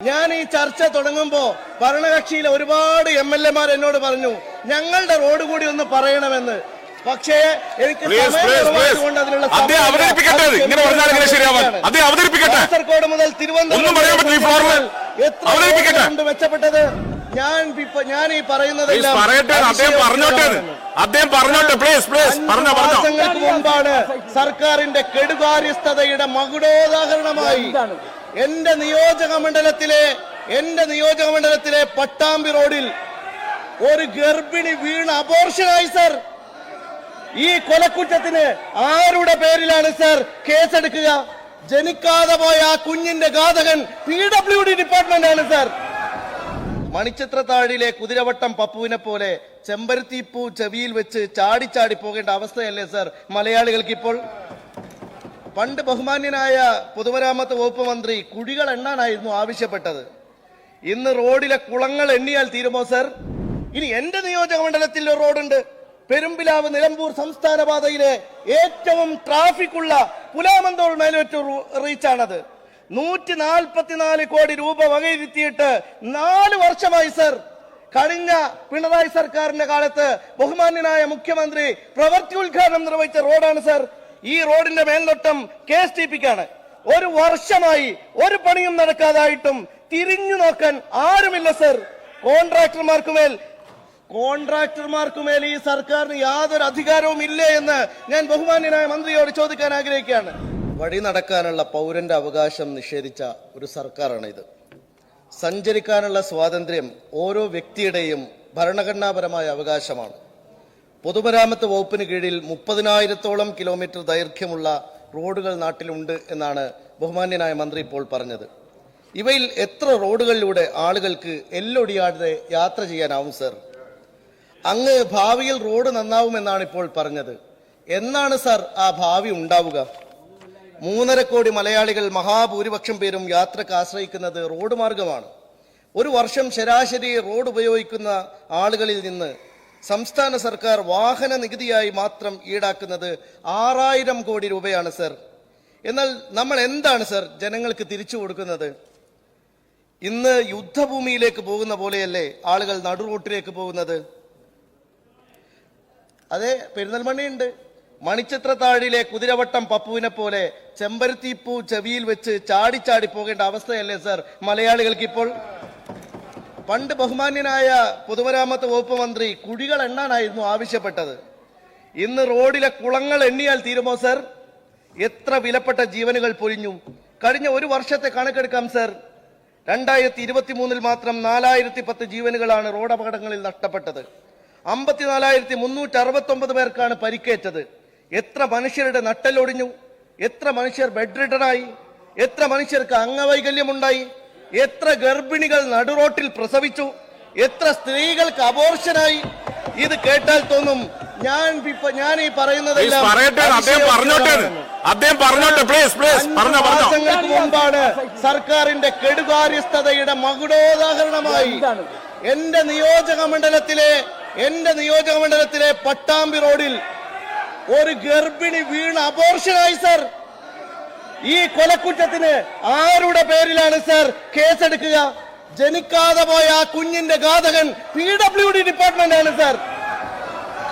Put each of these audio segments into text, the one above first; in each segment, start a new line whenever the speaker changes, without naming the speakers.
ഞാൻ ഈ ചർച്ച തുടങ്ങുമ്പോ ഭരണകക്ഷിയിലെ ഒരുപാട് എം എൽ എമാർ എന്നോട് പറഞ്ഞു ഞങ്ങളുടെ റോഡ് കൂടി ഒന്ന് പറയണമെന്ന്. പക്ഷേ എനിക്ക് കാസർഗോഡ് മുതൽ
ഒന്നും പറയാൻ പറ്റില്ല ഫോർമൽ.
എത്ര
അവതരിപ്പിക്കട്ടെ.
റോഡുകളുണ്ട് മെച്ചപ്പെട്ടത്? ഞാൻ ഞാൻ ഈ പറയുന്നതെല്ലാം മാസങ്ങൾക്ക് മുമ്പാണ് സർക്കാരിന്റെ കെടുകാര്യസ്ഥതയുടെ മകുടോദാഹരണമായി എന്റെ നിയോജക മണ്ഡലത്തിലെ എന്റെ നിയോജക മണ്ഡലത്തിലെ പട്ടാമ്പി റോഡിൽ ഒരു ഗർഭിണി വീണ് അബോർഷനായി സർ ഈ കൊലക്കുറ്റത്തിന് ആരുടെ പേരിലാണ് സർ കേസെടുക്കുക? ജനിക്കാതെ പോയ ആ കുഞ്ഞിന്റെ ഘാതകൻ പി ഡബ്ല്യു ഡി ഡിപ്പാർട്ട്മെന്റ് ആണ് സർ മണിച്ചിത്രത്താഴിലെ കുതിരവട്ടം പപ്പുവിനെ പോലെ ചെമ്പരത്തിപ്പൂ ചെവിയിൽ വെച്ച് ചാടി ചാടി പോകേണ്ട അവസ്ഥയല്ലേ സർ മലയാളികൾക്ക് ഇപ്പോൾ? പണ്ട് ബഹുമാന്യനായ പൊതുമരാമത്ത് വകുപ്പ് മന്ത്രി കുഴികൾ എണ്ണാനായിരുന്നു ആവശ്യപ്പെട്ടത്. ഇന്ന് റോഡിലെ കുളങ്ങൾ എണ്ണിയാൽ തീരുമോ സർ? ഇനി എന്റെ നിയോജക മണ്ഡലത്തിൽ ഒരു റോഡുണ്ട്. പെരുമ്പിലാവ് നിലമ്പൂർ സംസ്ഥാന പാതയിലെ ഏറ്റവും ട്രാഫിക് ഉള്ള പുലാമന്തോൾ റീച്ച് റീച്ചാണത്. നൂറ്റി നാൽപ്പത്തിനാല് കോടി രൂപ വകയിരുത്തിയിട്ട് നാല് വർഷമായി സർ. കഴിഞ്ഞ പിണറായി സർക്കാരിന്റെ കാലത്ത് ബഹുമാന്യനായ മുഖ്യമന്ത്രി പ്രവൃത്തി ഉദ്ഘാടനം നിർവഹിച്ച റോഡാണ് സർ. ഈ റോഡിന്റെ മേൽനോട്ടം കെ എസ് ടി പിക്കാണ്. ഒരു വർഷമായി ഒരു പണിയും നടക്കാതായിട്ടും തിരിഞ്ഞു നോക്കാൻ ആരുമില്ല സർ. കോൺട്രാക്ടർമാർക്കുമേൽ കോൺട്രാക്ടർമാർക്കുമേൽ ഈ സർക്കാരിന് യാതൊരു അധികാരവും ഇല്ലേ എന്ന് ഞാൻ ബഹുമാന്യനായ മന്ത്രിയോട് ചോദിക്കാൻ ആഗ്രഹിക്കുകയാണ്. വഴി നടക്കാനുള്ള പൗരന്റെ അവകാശം നിഷേധിച്ച ഒരു സർക്കാരാണ് ഇത് സഞ്ചരിക്കാനുള്ള സ്വാതന്ത്ര്യം ഓരോ വ്യക്തിയുടെയും ഭരണഘടനാപരമായ അവകാശമാണ്. പൊതുമരാമത്ത് വകുപ്പിന് കീഴിൽ മുപ്പതിനായിരത്തോളം കിലോമീറ്റർ ദൈർഘ്യമുള്ള റോഡുകൾ നാട്ടിലുണ്ട് എന്നാണ് ബഹുമാന്യനായ മന്ത്രി ഇപ്പോൾ പറഞ്ഞത്. ഇവയിൽ എത്ര റോഡുകളിലൂടെ ആളുകൾക്ക് എല്ലൊടിയാതെ യാത്ര ചെയ്യാനാവും സർ? അങ്ങ് ഭാവിയിൽ റോഡ് നന്നാവുമെന്നാണ് ഇപ്പോൾ പറഞ്ഞത്. എന്നാണ് സർ ആ ഭാവി ഉണ്ടാവുക? മൂന്നര കോടി മലയാളികൾ മഹാഭൂരിപക്ഷം പേരും യാത്രയ്ക്ക് ആശ്രയിക്കുന്നത് റോഡ് മാർഗമാണ്. ഒരു വർഷം ശരാശരി റോഡ് ഉപയോഗിക്കുന്ന ആളുകളിൽ നിന്ന് സംസ്ഥാന സർക്കാർ വാഹന നികുതിയായി മാത്രം ഈടാക്കുന്നത് ആറായിരം കോടി രൂപയാണ് സർ. എന്നാൽ നമ്മൾ എന്താണ് സർ ജനങ്ങൾക്ക് തിരിച്ചു കൊടുക്കുന്നത്? ഇന്ന് യുദ്ധഭൂമിയിലേക്ക് പോകുന്ന പോലെയല്ലേ ആളുകൾ നടുറോട്ടിലേക്ക് പോകുന്നത്? അതെ പെരിന്തൽമണ്ണയുണ്ട്. മണിച്ചിത്രത്താഴിലെ കുതിരവട്ടം പപ്പുവിനെ പോലെ ചെമ്പരത്തിപ്പൂ ചെവിയിൽ വെച്ച് ചാടി ചാടി പോകേണ്ട അവസ്ഥയല്ലേ സർ മലയാളികൾക്ക് ഇപ്പോൾ? പണ്ട് ബഹുമാന്യനായ പൊതുമരാമത്ത് വകുപ്പ് മന്ത്രി കുഴികൾ എണ്ണാനായിരുന്നു ആവശ്യപ്പെട്ടത്. ഇന്ന് റോഡിലെ കുളങ്ങൾ എണ്ണിയാൽ തീരുമോ സർ? എത്ര വിലപ്പെട്ട ജീവനുകൾ പൊലിഞ്ഞു. കഴിഞ്ഞ ഒരു വർഷത്തെ കണക്കെടുക്കാം സർ. രണ്ടായിരത്തി ഇരുപത്തി മൂന്നിൽ മാത്രം നാലായിരത്തി പത്ത് ജീവനുകളാണ് റോഡ് അപകടങ്ങളിൽ നഷ്ടപ്പെട്ടത്. അമ്പത്തിനാലായിരത്തി മുന്നൂറ്റി അറുപത്തി ഒമ്പത് പേർക്കാണ് പരിക്കേറ്റത്. എത്ര മനുഷ്യരുടെ നട്ടലൊടിഞ്ഞു എത്ര മനുഷ്യർ ബെഡ് റിഡനായി എത്ര മനുഷ്യർക്ക് അംഗവൈകല്യമുണ്ടായി? എത്ര ഗർഭിണികൾ നടുറോട്ടിൽ പ്രസവിച്ചു? എത്ര സ്ത്രീകൾക്ക് അബോർഷനായി ഇത് കേട്ടാൽ തോന്നും ഞാൻ ഞാൻ ഈ
പറയുന്നത്
പറയുന്നതെല്ലാം മാസങ്ങൾക്ക് മുമ്പാണ് സർക്കാരിന്റെ കെടുകാര്യസ്ഥതയുടെ മകുടോദാഹരണമായി എന്റെ നിയോജക മണ്ഡലത്തിലെ എന്റെ നിയോജക മണ്ഡലത്തിലെ പട്ടാമ്പി റോഡിൽ ഒരു ഗർഭിണി വീണ് അബോർഷനായി സർ ഈ കൊലക്കുറ്റത്തിന് ആരുടെ പേരിലാണ് സർ കേസെടുക്കുക? ജനിക്കാതെ പോയ ആ കുഞ്ഞിന്റെ ഘാതകൻ പി ഡബ്ല്യു ഡി ഡിപ്പാർട്ട്മെന്റ് ആണ് സർ.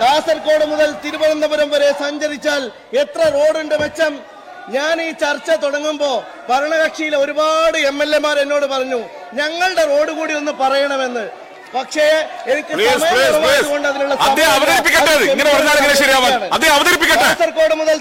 കാസർഗോഡ് മുതൽ തിരുവനന്തപുരം വരെ സഞ്ചരിച്ചാൽ എത്ര റോഡുണ്ട് മെച്ചം? ഞാൻ ഈ ചർച്ച തുടങ്ങുമ്പോ ഭരണകക്ഷിയിലെ ഒരുപാട് എം എൽ എമാർ എന്നോട് പറഞ്ഞു ഞങ്ങളുടെ റോഡ് കൂടി ഒന്ന് പറയണമെന്ന്. പക്ഷേ എനിക്ക് കാസർഗോഡ് മുതൽ